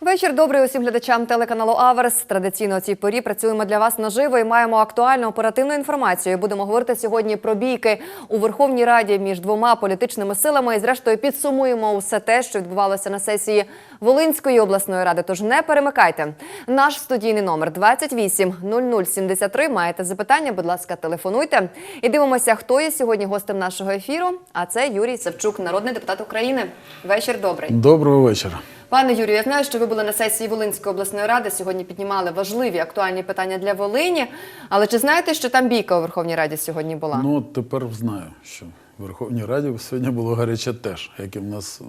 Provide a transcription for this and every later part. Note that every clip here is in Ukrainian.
Вечір добрий усім глядачам телеканалу Аверс. Традиційно о цій порі працюємо для вас наживо і маємо актуальну оперативну інформацію. Будемо говорити сьогодні про бійки у Верховній Раді між двома політичними силами. І зрештою підсумуємо усе те, що відбувалося на сесії Волинської обласної ради. Тож не перемикайте. Наш студійний номер 28 0073. Маєте запитання? Будь ласка, телефонуйте. І дивимося, хто є сьогодні гостем нашого ефіру. А це Юрій Савчук, народний депутат України. Вечір добрий. Доброго вечора. Пане Юрію, я знаю, що ви були на сесії Волинської обласної ради. Сьогодні піднімали важливі актуальні питання для Волині. Але чи знаєте, що там бійка у Верховній Раді сьогодні була? Ну от тепер знаю, що в Верховній Раді сьогодні було гаряче теж, як і в нас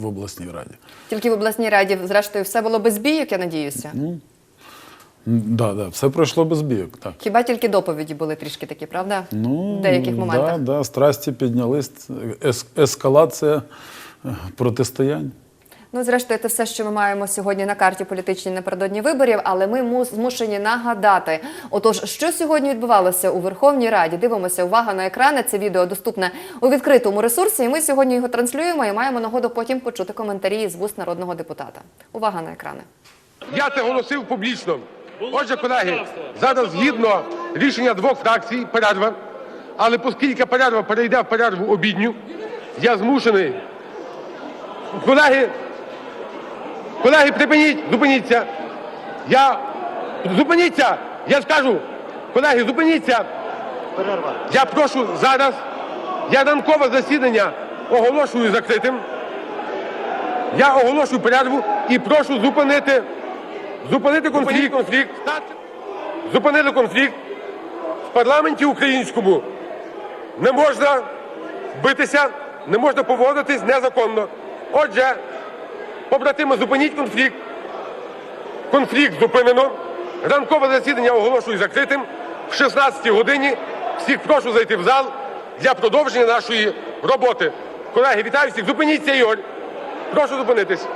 в обласній раді. Тільки в обласній раді, зрештою, все було без бійок, я надіюся. Ну, Да, да, все пройшло без бійок. Так. Хіба тільки доповіді були трішки такі, правда? Ну, В деяких моментах. Да, да, страсті піднялись, ес- ескалація е, протистоянь. Ну, зрештою, це все, що ми маємо сьогодні на карті політичній напередодні виборів, але ми му- змушені нагадати. Отож, що сьогодні відбувалося у Верховній Раді? Дивимося, увага на екрани. Це відео доступне у відкритому ресурсі. І ми сьогодні його транслюємо і маємо нагоду потім почути коментарі з вуст народного депутата. Увага на екрани. Я це голосив публічно. Отже, колеги, зараз згідно рішення двох фракцій перерва. Але оскільки перерва перейде в перерву обідню, я змушений. Колеги, колеги, припиніть, зупиніться. Я зупиніться. Я скажу, колеги, зупиніться. Я прошу зараз. Я ранкове засідання оголошую закритим. Я оголошую перерву і прошу зупинити, зупинити конфлікт. конфлікт. Зупинили конфлікт. В парламенті українському не можна битися, не можна поводитись незаконно. Отже, побратими, зупиніть конфлікт. Конфлікт зупинено. Ранкове засідання оголошую закритим. В 16 годині всіх прошу зайти в зал для продовження нашої роботи. Колеги, вітаю всіх. Зупиніться, Ігор. Прошу зупинитись.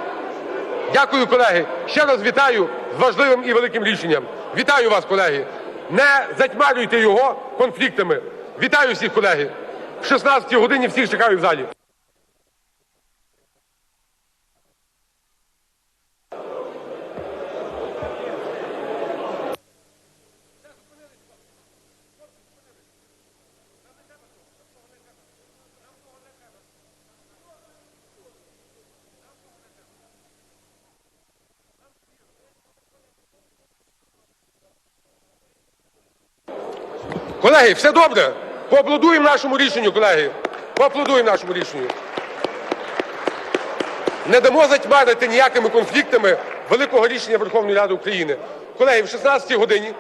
Дякую, колеги. Ще раз вітаю з важливим і великим рішенням. Вітаю вас, колеги. Не затьмарюйте його конфліктами. Вітаю всіх, колеги. В 16 годині всіх чекаю в залі. Колеги, все добре. Поаплодуємо нашому рішенню, колеги. Поаплодуємо нашому рішенню. Не дамо затьмарити ніякими конфліктами великого рішення Верховної Ради України. Колеги, в 16 годині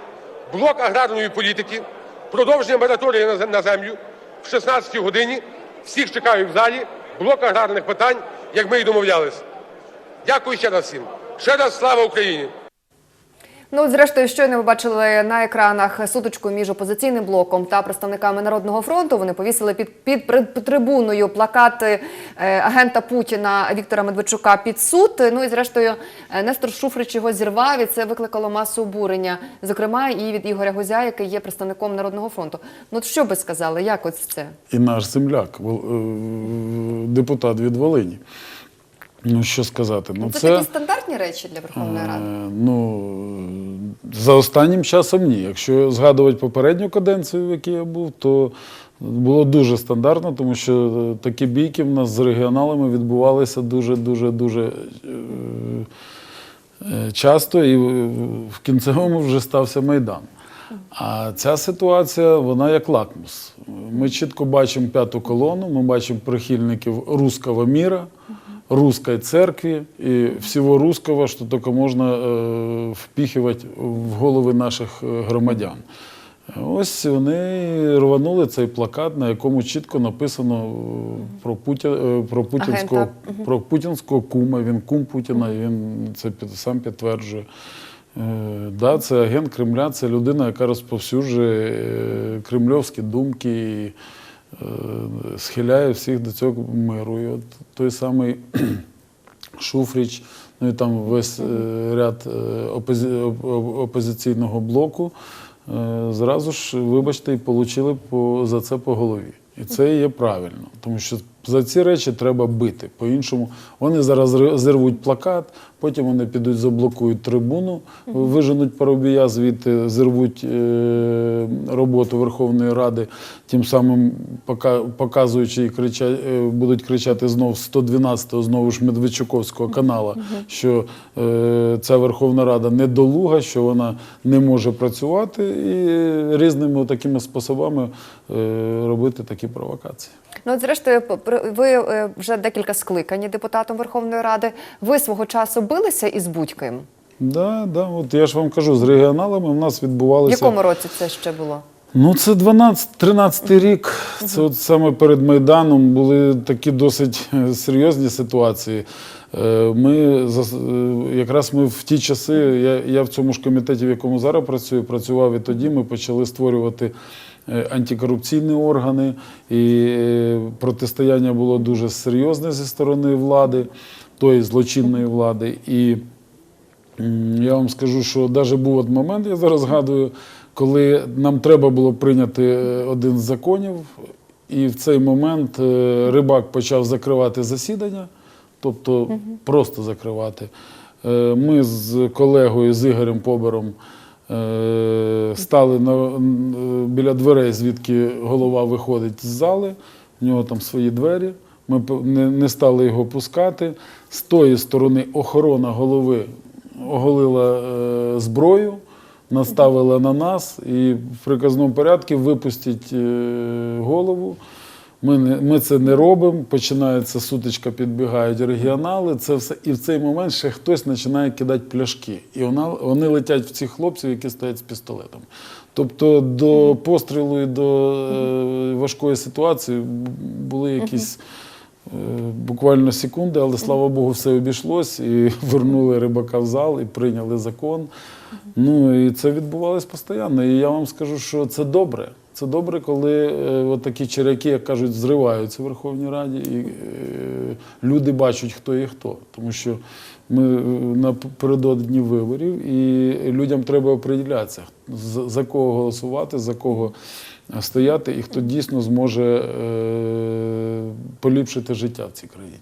блок аграрної політики, продовження мораторію на землю. В 16 годині всіх чекаю в залі. Блок аграрних питань, як ми і домовлялись. Дякую ще раз всім. Ще раз слава Україні! Ну, зрештою, щойно ви бачили на екранах сутичку між опозиційним блоком та представниками Народного фронту. Вони повісили під, під, під трибуною плакати е, агента Путіна Віктора Медведчука під суд. Ну і зрештою, е, Нестор Шуфрич його зірвав, і це викликало масу обурення, зокрема і від Ігоря Гузя, який є представником Народного фронту. Ну, що би сказали, як ось це? І наш земляк, е, депутат від Волині. Ну, що сказати? Ну, Це, такі стандартні речі для Верховної Е, Ради. Ну, за останнім часом ні. Якщо згадувати попередню каденцію, в якій я був, то було дуже стандартно, тому що е, такі бійки в нас з регіоналами відбувалися дуже, дуже, дуже е, е, часто, і е, в кінцевому вже стався майдан. А ця ситуація, вона як лакмус. Ми чітко бачимо п'яту колону, ми бачимо прихильників русского міра, русской церкви і всього русского, що тільки можна е, впіхувати в голови наших е, громадян. Ось вони рванули цей плакат, на якому чітко написано е, про, Путя, е, про, путінського, про путінського кума. Він кум Путіна, і він це сам підтверджує. Е, Да, це агент Кремля, це людина, яка розповсюджує кремльовські думки схиляє всіх до цього миру. І от той самий Шуфріч, ну і там весь е, ряд е, опози- опозиційного блоку, е, зразу ж, вибачте, і отримали за це по голові. І це є правильно, тому що за ці речі треба бити. По-іншому вони зараз зірвуть плакат, Потім вони підуть, заблокують трибуну, виженуть Парубія звідти, зірвуть е, роботу Верховної Ради, тим самим пока- показуючи і крича, е, будуть кричати знов 112-го, знову ж Медведчуковського канала, що е, ця Верховна Рада недолуга, що вона не може працювати, і різними такими способами е, робити такі провокації. Ну, от, зрештою, ви е, вже декілька скликані депутатом Верховної Ради. Ви свого часу билися із будь-ким? Да, да, от я ж вам кажу, з регіоналами у нас В якому році це ще було? Ну, це 12-13 рік. Це от саме перед Майданом були такі досить е, серйозні ситуації. Е, Ми якраз ми в ті часи, я, я в цьому ж комітеті, в якому зараз працюю, працював і тоді ми почали створювати антикорупційні органи, і е, протистояння було дуже серйозне зі сторони влади, тої злочинної влади. І Я вам скажу, що навіть був от момент, я зараз згадую, коли нам треба було прийняти е, один з законів, і в цей момент е, рибак почав закривати засідання, тобто просто закривати. Е, Ми з колегою з Ігорем Побером е, стали на, е, біля дверей, звідки голова виходить з зали, в нього там свої двері. Ми не, стали його пускати. З тої сторони охорона голови оголила е, зброю, наставила на нас і в приказному порядку випустіть е, голову. Ми, не, ми це не робимо. Починається сутичка, підбігають регіонали. Це все. І в цей момент ще хтось починає кидати пляшки. І вона, вони летять в цих хлопців, які стоять з пістолетом. Тобто до пострілу і до е, важкої ситуації були якісь. Е, Буквально секунди, але слава Богу, все обійшлось і вернули рибака в зал і прийняли закон. Ну і це відбувалось постійно. І я вам скажу, що це добре. Це добре, коли е, от такі черяки, як кажуть, зриваються в Верховній Раді, і е, люди бачать, хто є хто. Тому що ми е, напередодні виборів, і людям треба оприділятися, за, кого голосувати, за кого стояти, і хто дійсно зможе поліпшити життя в цій країні.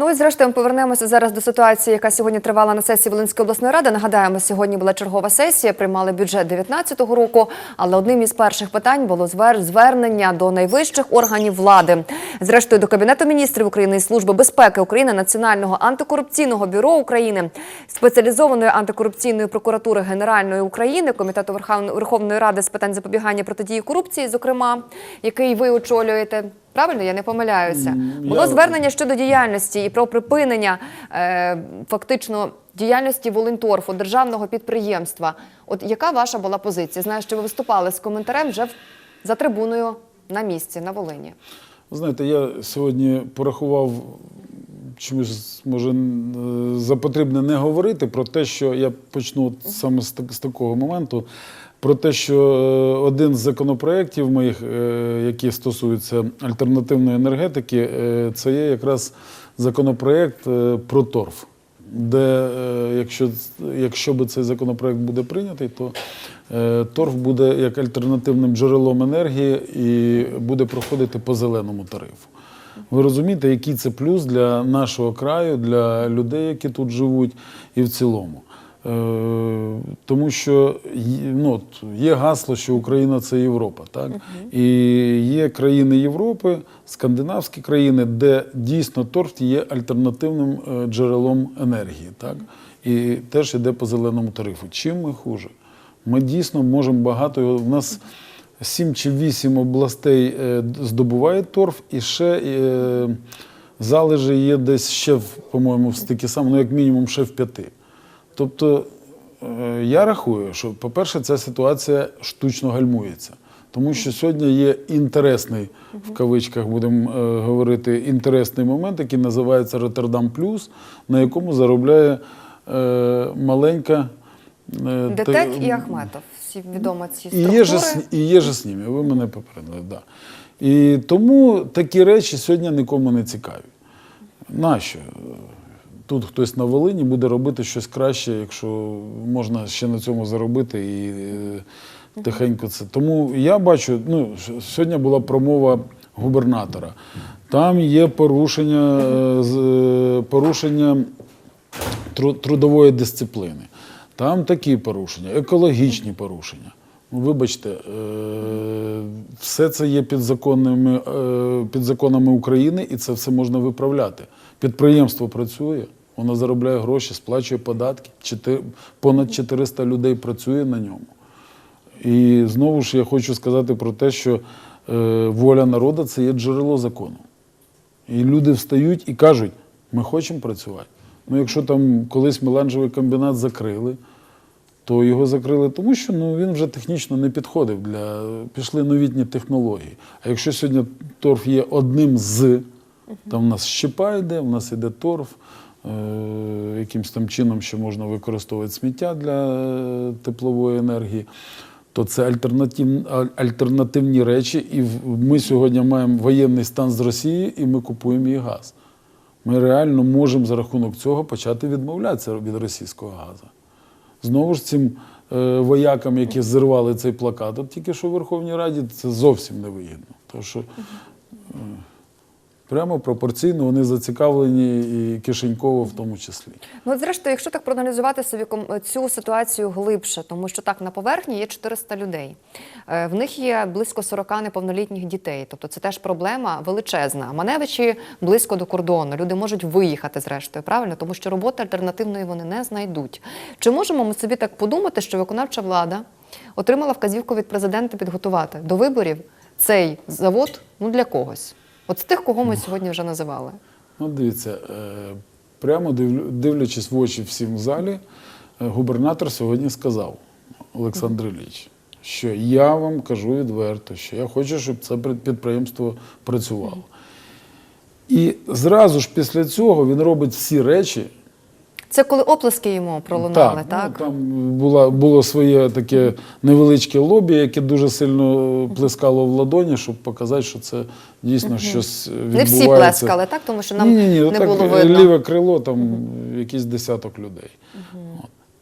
Ну і зрештою повернемося зараз до ситуації, яка сьогодні тривала на сесії Волинської обласної ради. Нагадаємо, сьогодні була чергова сесія, приймали бюджет 2019 року. Але одним із перших питань було звер- звернення до найвищих органів влади. Зрештою, до Кабінету міністрів України і Служби безпеки України, Національного антикорупційного бюро України, спеціалізованої антикорупційної прокуратури Генеральної України, Комітету Верховної Ради з питань запобігання протидії корупції, зокрема, який ви очолюєте. Правильно, я не помиляюся. Було звернення щодо діяльності і про припинення е, фактично діяльності Волинторфу, державного підприємства. От яка ваша була позиція? Знаю, що ви виступали з коментарем вже в- за трибуною на місці на Волині. Знаєте, я сьогодні порахував чомусь, може, за потрібне не говорити про те, що я почну от саме з, так- з такого моменту. Про те, що е, один з законопроєктів моїх, е, які стосуються альтернативної енергетики, е, це є якраз законопроєкт про торф. Де, якщо, якщо би цей законопроект буде прийнятий, то торф буде як альтернативним джерелом енергії і буде проходити по зеленому тарифу. Ви розумієте, який це плюс для нашого краю, для людей, які тут живуть, і в цілому. Е, Тому що є- ну, є гасло, що Україна це Європа, так? І є країни Європи, скандинавські країни, де дійсно торф є альтернативним е, джерелом енергії, так? І теж йде по зеленому тарифу. Чим ми хуже? Ми дійсно можемо багато. В нас сім чи вісім областей е, здобувають торф, і ще залежи є десь ще, по-моєму, в стільки саме, ну як мінімум, ще в п'яти. Тобто е, я рахую, що, по-перше, ця ситуація штучно гальмується. Тому що сьогодні є інтересний, в кавичках будемо е, говорити, інтересний момент, який називається Роттердам Плюс, на якому заробляє е, маленька. е, ДТЕК та- і Ахметов. Всі відомо ці і є, же, з- і є же з ними, ви мене попередили. Да. І тому такі речі сьогодні нікому не цікаві. Нащо? Тут хтось на Волині буде робити щось краще, якщо можна ще на цьому заробити і е, тихенько це. Тому я бачу, ну, сьогодні була промова губернатора. Там є порушення, е, е, порушення трудової дисципліни. Там такі порушення, екологічні порушення. Ну, вибачте, все це є під законами, під законами України, і це все можна виправляти. Підприємство працює, воно заробляє гроші, сплачує податки. Понад 400 людей працює на ньому. І знову ж я хочу сказати про те, що е, воля народу це є джерело закону. І люди встають і кажуть, ми хочемо працювати. Ну, якщо там колись меланжевий комбінат закрили, то його закрили, тому що ну, він вже технічно не підходив пішли новітні технології. А якщо сьогодні торф є одним з, там в нас щепа йде, в нас йде торф, якимось там чином ще можна використовувати сміття для е, теплової енергії, то це альтернатив, альтернативні речі. І ми сьогодні маємо воєнний стан з Росією, і ми купуємо її газ. Ми реально можемо за рахунок цього почати відмовлятися від російського газу. Знову ж цим е, воякам, які зірвали цей плакат, от тільки що в Верховній Раді це зовсім не вигідно. Тому що е, прямо пропорційно вони зацікавлені і кишеньково в тому числі. Ну, от зрештою, якщо так проаналізувати собі цю ситуацію глибше, тому що так на поверхні є 400 людей. Е, В них є близько 40 неповнолітніх дітей. Тобто це теж проблема величезна. Маневичі близько до кордону. Люди можуть виїхати зрештою, правильно, тому що роботи альтернативної вони не знайдуть. Чи можемо ми собі так подумати, що виконавча влада отримала вказівку від президента підготувати до виборів цей завод ну для когось? От з тих, кого ми сьогодні вже називали. Ну, дивіться, е, прямо дивлячись в очі всім в залі, е, губернатор сьогодні сказав, Олександр Ілліч, що я вам кажу відверто, що я хочу, щоб це підприємство працювало. І зразу ж після цього він робить всі речі. Це коли оплески йому пролунали, так? Ну, там була, було своє таке невеличке лобі, яке дуже сильно плескало в ладоні, щоб показати, що це дійсно щось відбувається. Не всі плескали, так? Тому що нам ні, ні, ні, не так, було видно. ліве крило, там якийсь десяток людей.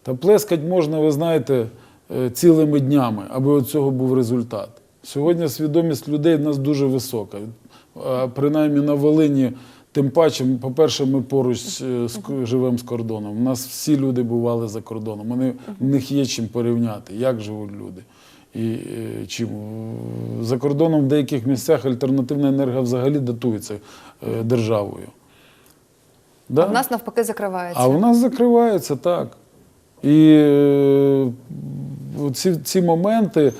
Та плескать можна, ви знаєте, е, цілими днями, аби от цього був результат. Сьогодні свідомість людей в нас дуже висока. Принаймні на Волині, тим паче, по-перше, ми поруч е, живемо з кордоном. У нас всі люди бували за кордоном. Вони, в них є чим порівняти, як живуть люди. І е, чим за кордоном в деяких місцях альтернативна енергія взагалі датується е, державою. Да? А в нас навпаки закривається. А у нас закривається так. І ці, ці моменти,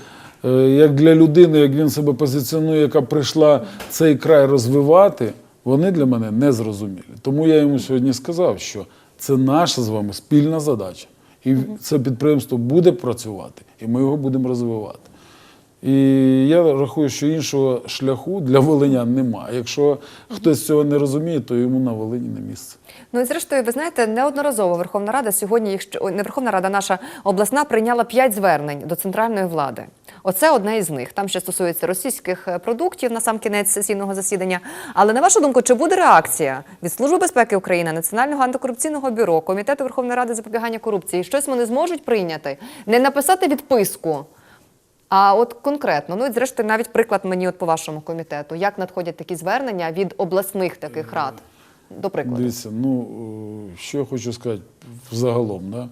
як для людини, як він себе позиціонує, яка прийшла цей край розвивати, вони для мене не зрозумілі. Тому я йому сьогодні сказав, що це наша з вами спільна задача. І це підприємство буде працювати, і ми його будемо розвивати. І я рахую, що іншого шляху для волинян немає. Якщо хтось цього не розуміє, то йому на Волині не місце. Ну і зрештою, ви знаєте, неодноразово Верховна Рада сьогодні, якщо не Верховна Рада, наша обласна прийняла п'ять звернень до центральної влади. Оце одне із них. Там ще стосується російських е, продуктів на сам кінець сесійного засідання. Але на вашу думку, чи буде реакція від Служби безпеки України, Національного антикорупційного бюро, Комітету Верховної Ради запобігання корупції? Щось вони зможуть прийняти, не написати відписку. А от конкретно, ну і зрештою, навіть приклад мені от по вашому комітету, як надходять такі звернення від обласних таких рад, до прикладу. Дивіться, ну е, що я хочу сказати взагалом. Да?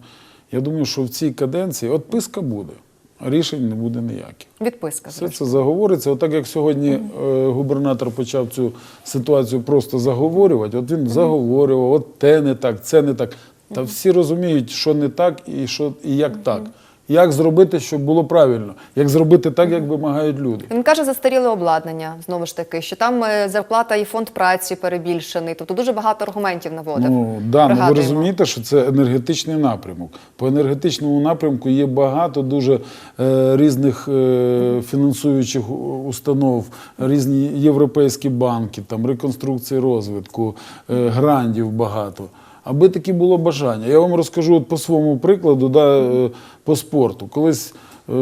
Я думаю, що в цій каденції от писка буде, а рішень не буде ніяких. Відписка. Все це заговориться. Отак як сьогодні е, губернатор почав цю ситуацію просто заговорювати, от він заговорював, от те не так, це не так. Та всі розуміють, що не так і, що, і як так. Як зробити, щоб було правильно, як зробити так, як вимагають люди. Він каже, застаріле обладнання знову ж таки, що там е, зарплата і фонд праці перебільшений. Тобто дуже багато аргументів наводив. Ну, да, ну, ви розумієте, що це енергетичний напрямок. По енергетичному напрямку є багато дуже е, різних е, фінансуючих установ, різні європейські банки, там, реконструкції розвитку, е, грандів багато. Аби таке було бажання. Я вам розкажу от по своєму прикладу, да, е, по спорту. Колись е,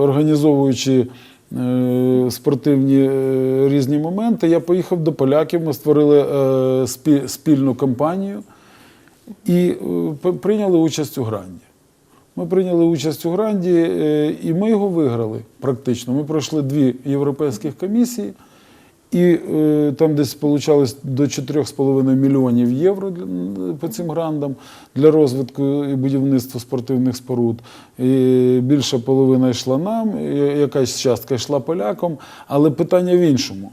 організовуючи е, спортивні різні моменти, я поїхав до поляків, ми створили спі- спільну кампанію і прийняли участь у гранді. Ми прийняли участь у гранді, і ми його виграли практично. Ми пройшли дві європейських комісії, І е, там десь получалось до 4,5 мільйонів євро для, по цим грандам для розвитку і будівництва спортивних споруд. І більша половина йшла нам, якась частка йшла полякам. Але питання в іншому.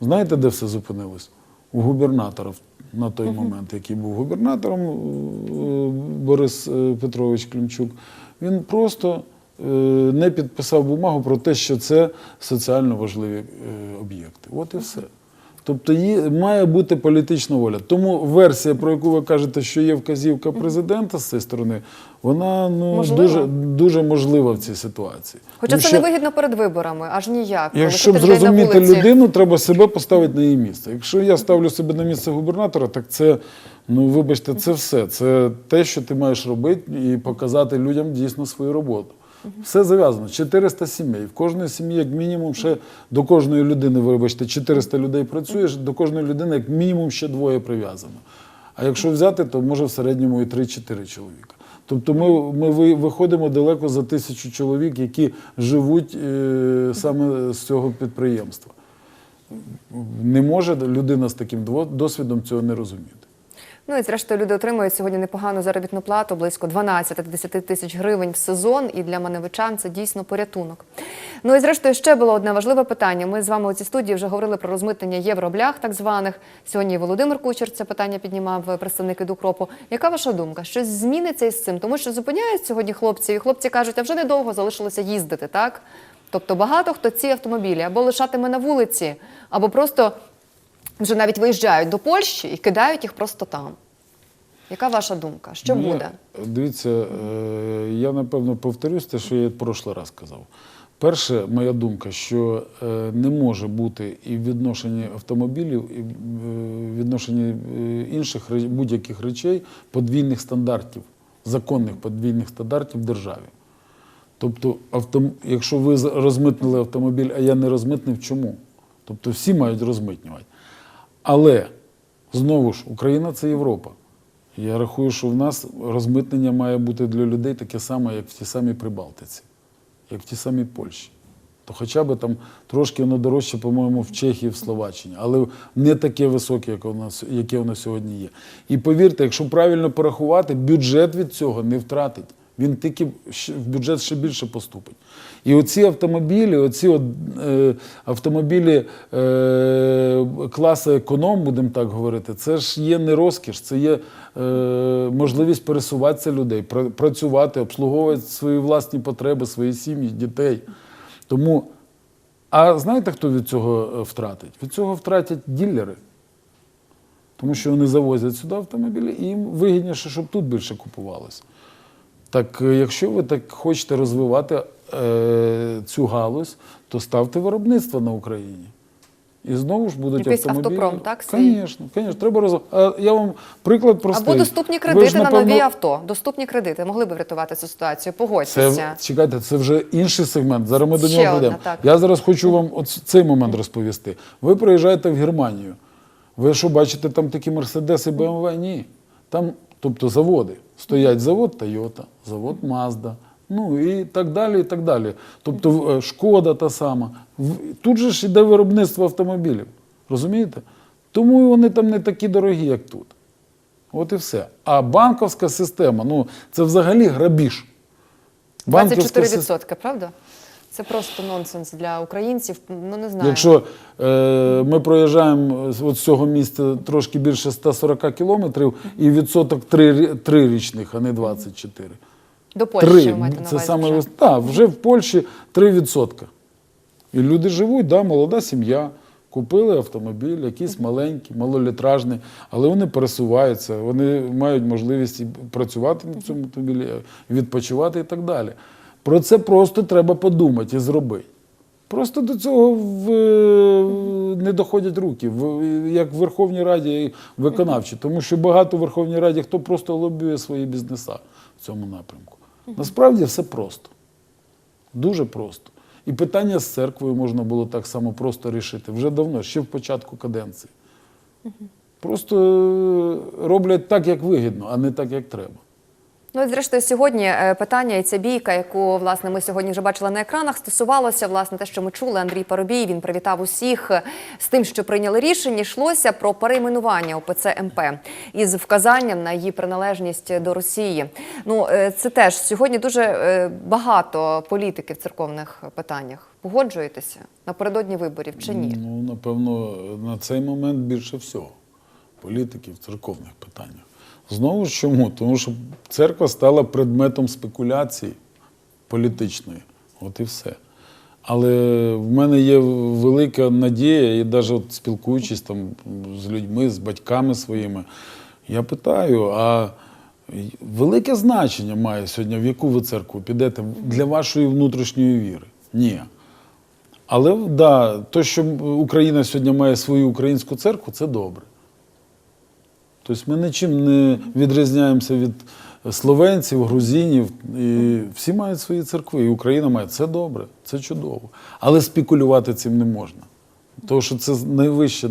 Знаєте, де все зупинилось? У губернатора на той момент, який був губернатором, е, Борис е, Петрович Клімчук. Він просто не підписав бумагу про те, що це соціально важливі е, об'єкти. От і все. Тобто має бути політична воля. Тому версія, про яку ви кажете, що є вказівка президента з цієї сторони, вона ну, Можливо. дуже, дуже можлива в цій ситуації. Хоча Тому це що- не вигідно перед виборами, аж ніяк. Якщо б зрозуміти людину, треба себе поставити на її місце. Якщо я ставлю себе на місце губернатора, так це, ну вибачте, це все. Це те, що ти маєш робити, і показати людям дійсно свою роботу. Все зав'язано. 400 сімей. В кожної сім'ї, як мінімум, ще до кожної людини, вибачте, 400 людей працюєш, до кожної людини, як мінімум, ще двоє прив'язано. А якщо взяти, то може в середньому і 3-4 чоловіка. Тобто ми, ми виходимо далеко за тисячу чоловік, які живуть е, саме з цього підприємства. Не може людина з таким досвідом цього не розуміти. Ну і зрештою люди отримують сьогодні непогану заробітну плату, близько 12-10 тисяч гривень в сезон. І для маневичан це дійсно порятунок. Ну і зрештою ще було одне важливе питання. Ми з вами у цій студії вже говорили про розмитнення євроблях, так званих. Сьогодні Володимир Кучер це питання піднімав е, представник Ідукропу. Яка ваша думка? Щось зміниться із цим? Тому що зупиняють сьогодні хлопців, і хлопці кажуть, а вже недовго залишилося їздити, так? Тобто багато хто ці автомобілі або лишатиме на вулиці, або просто вже навіть виїжджають до Польщі і кидають їх просто там. Яка ваша думка? Що Ну, буде? Дивіться, е, я напевно повторюсь те, що я прошлий раз казав. Перше, моя думка, що е, не може бути і в відношенні автомобілів, і в е, відношенні інших будь-яких речей подвійних стандартів, законних подвійних стандартів в державі. Тобто, автом... якщо ви розмитнили автомобіль, а я не розмитнив, чому? Тобто всі мають розмитнювати. Але знову ж, Україна це Європа. Я рахую, що в нас розмитнення має бути для людей таке саме, як в тій самій Прибалтиці, як в тій самій Польщі. То хоча б там трошки воно дорожче, по-моєму, в Чехії, в Словаччині, але не таке високе, як у нас, яке нас сьогодні є. І повірте, якщо правильно порахувати, бюджет від цього не втратить. Він тільки в бюджет ще більше поступить. І оці автомобілі, оці от, е, автомобілі е, класу економ, будемо так говорити, це ж є не розкіш, це є е, можливість пересуватися людей, пра- працювати, обслуговувати свої власні потреби, свої сім'ї, дітей. Тому, а знаєте, хто від цього е, втратить? Від цього втратять ділери. Тому що вони завозять сюди автомобілі, і їм вигідніше, щоб тут більше купувалося. Так е, якщо ви так хочете розвивати е, цю галузь, то ставте виробництво на Україні. І знову ж будуть Якийсь автомобілі. автопром, так. Звісно, звісно, треба розвивати. А я вам приклад простий. Або доступні кредити ж, на нові авто. Доступні кредити могли б врятувати цю ситуацію. Погодьтеся. Це, чекайте, це вже інший сегмент. Зараз ми до нього прийдемо. Я зараз хочу вам от цей момент розповісти. Ви приїжджаєте в Германію. Ви що, бачите там такі Мерседеси, БМВ? Ні. Там, тобто заводи. Стоять завод Toyota, завод Mazda, ну і так далі, і так далі. Тобто е, шкода та сама. Тут же ж іде виробництво автомобілів. Розумієте? Тому вони там не такі дорогі, як тут. От і все. А банковська система, ну це взагалі грабіж. Банківська сис- 24%, правда? Це просто нонсенс для українців. Ну не знаю. Якщо е, ми проїжджаємо з цього місця трошки більше 140 кілометрів, і відсоток 3, 3 річних, а не 24. До Польщі Три. ви маєте на Це увазі саме вже. Так, вже в Польщі 3%. І люди живуть, да, молода сім'я. Купили автомобіль, якийсь маленький, малолітражний, але вони пересуваються, вони мають можливість і працювати на цьому автомобілі, відпочивати і так далі. Про це просто треба подумати і зробити. Просто до цього в, не доходять руки, в, як в Верховній Раді виконавчі. Тому що багато в Верховній Раді хто просто лобіює свої бізнеса в цьому напрямку. Насправді все просто. Дуже просто. І питання з церквою можна було так само просто рішити вже давно, ще в початку каденції. Просто е, роблять так, як вигідно, а не так, як треба. Ну і зрештою, сьогодні е, питання і ця бійка, яку власне ми сьогодні вже бачили на екранах, стосувалося власне те, що ми чули. Андрій Парубій він привітав усіх е, з тим, що прийняли рішення. Йшлося про перейменування ОПЦ МП із вказанням на її приналежність до Росії. Ну е, це теж сьогодні дуже багато політики в церковних питаннях. Погоджуєтеся напередодні виборів чи ні? Ну, напевно, на цей момент більше всього політики в церковних питаннях. Знову ж чому? Тому що церква стала предметом спекуляції політичної. От і все. Але в мене є велика надія, і навіть спілкуючись там з людьми, з батьками своїми, я питаю, а велике значення має сьогодні, в яку ви церкву підете для вашої внутрішньої віри? Ні. Але да, то, що Україна сьогодні має свою українську церкву, це добре. Тобто ми нічим не відрізняємося від словенців, грузинів. І всі мають свої церкви, і Україна має. Це добре, це чудово. Але спекулювати цим не можна. Тому що це найвище,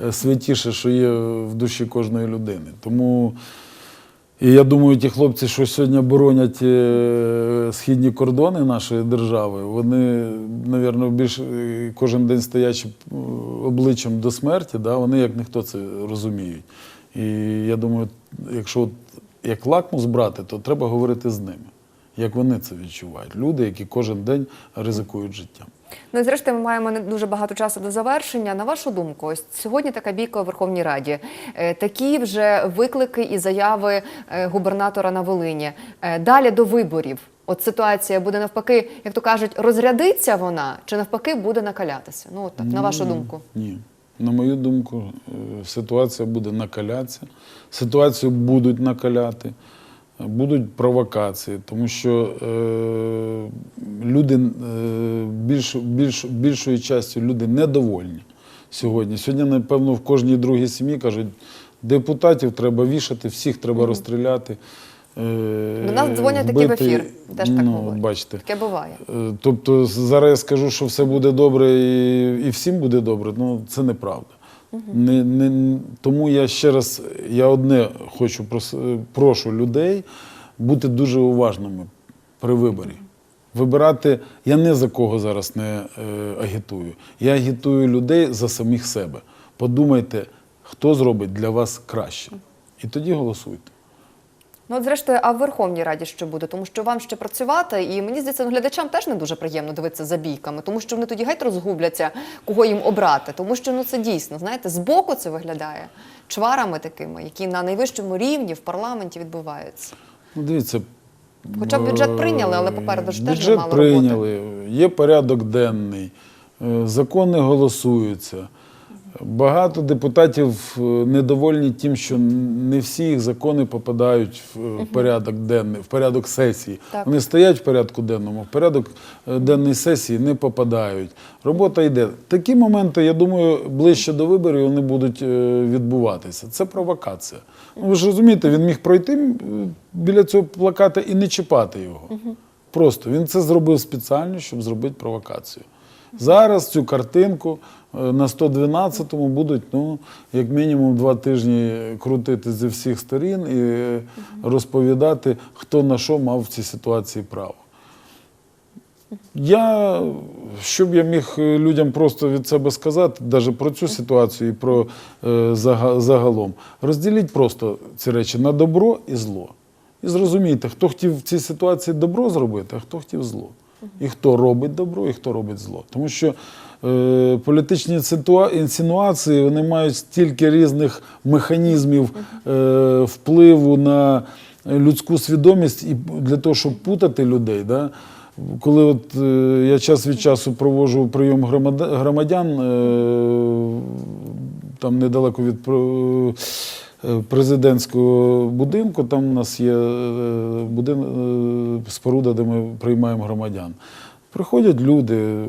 найсвятіше, що є в душі кожної людини. Тому і я думаю, ті хлопці, що сьогодні боронять е, східні кордони нашої держави, вони, мабуть, більш е, кожен день стоячи е, обличчям до смерті, да, вони як ніхто це розуміють. І я думаю, якщо як лакмус брати, то треба говорити з ними, як вони це відчувають. Люди, які кожен день ризикують життям. Ну і зрештою, ми маємо не дуже багато часу до завершення. На вашу думку, ось сьогодні така бійка у Верховній Раді. Е, Такі вже виклики і заяви е, губернатора на Волині. Е, Далі до виборів. От ситуація буде навпаки, як то кажуть, розрядиться вона, чи навпаки буде накалятися? Ну от так, на вашу думку. Ні. На мою думку, ситуація буде накалятися. Ситуацію будуть накаляти, будуть провокації, тому що е, люди е, більш, більш, більшою частю люди недовольні сьогодні. Сьогодні, напевно, в кожній другій сім'ї кажуть, депутатів треба вішати, всіх треба розстріляти. е, До нас дзвонять таки в ефір. Теж так ну, бачите. Таке буває. Е, Тобто зараз я скажу, що все буде добре і, і всім буде добре, ну це неправда. Не, не, тому я ще раз, я одне хочу прошу людей бути дуже уважними при виборі. Вибирати, я не за кого зараз не е, агітую. Я агітую людей за самих себе. Подумайте, хто зробить для вас краще. І тоді голосуйте. Ну, от зрештою, а в Верховній Раді що буде? Тому що вам ще працювати, і мені здається, ну, глядачам теж не дуже приємно дивитися за бійками, тому що вони тоді геть розгубляться, кого їм обрати. Тому що ну це дійсно, знаєте, збоку це виглядає чварами такими, які на найвищому рівні в парламенті відбуваються. Ну, дивіться. Хоча б бюджет е, прийняли, але попереду ж теж бюджет немало роботи. прийняли, є порядок денний, е, закони голосуються. Багато депутатів е, недовольні тим, що не всі їх закони попадають в е, порядок денний, в порядок сесії. Так. Вони стоять в порядку денному, в порядок е, денний сесії не попадають. Робота йде. Такі моменти, я думаю, ближче до виборів вони будуть відбуватися. Це провокація. Ну, ви ж розумієте, він міг пройти біля цього плаката і не чіпати його. Просто він це зробив спеціально, щоб зробити провокацію. Зараз цю картинку е, на 112-му будуть, ну, як мінімум, два тижні крутити зі всіх сторін і е, розповідати, хто на що мав в цій ситуації право. Я, що б я міг е, людям просто від себе сказати, навіть про цю ситуацію і про е, загалом, розділіть просто ці речі на добро і зло. І зрозумійте, хто хотів в цій ситуації добро зробити, а хто хотів зло. І хто робить добро, і хто робить зло. Тому що е, політичні інсинуації вони мають стільки різних механізмів е, впливу на людську свідомість і для того, щоб путати людей. Да? Коли от, е, я час від часу проводжу прийом громадян е, там недалеко від е, президентського будинку, там у нас є е, будин, е, споруда, де ми приймаємо громадян. Приходять люди, е,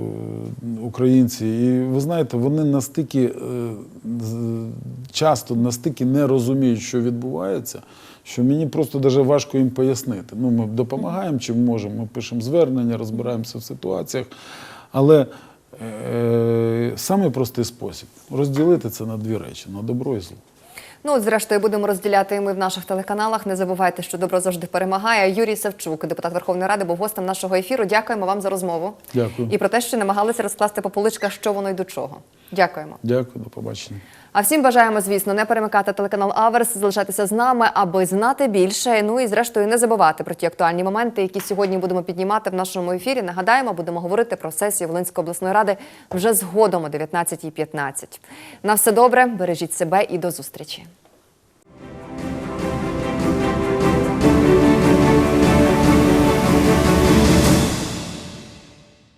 українці, і ви знаєте, вони настільки е, часто настільки не розуміють, що відбувається, що мені просто даже важко їм пояснити. Ну, ми допомагаємо чим можемо, ми пишемо звернення, розбираємося в ситуаціях. Але е, самий простий спосіб розділити це на дві речі: на добро і зло. Ну, от, зрештою, будемо розділяти і ми в наших телеканалах. Не забувайте, що добро завжди перемагає. Юрій Савчук, депутат Верховної Ради, був гостем нашого ефіру. Дякуємо вам за розмову. Дякую. І про те, що намагалися розкласти по поличках, що воно й до чого. Дякуємо. Дякую, до побачення. А всім бажаємо, звісно, не перемикати телеканал Аверс, залишатися з нами, аби знати більше. Ну і зрештою не забувати про ті актуальні моменти, які сьогодні будемо піднімати в нашому ефірі. Нагадаємо, будемо говорити про сесію Волинської обласної ради вже згодом о 19.15. На все добре, бережіть себе і до зустрічі.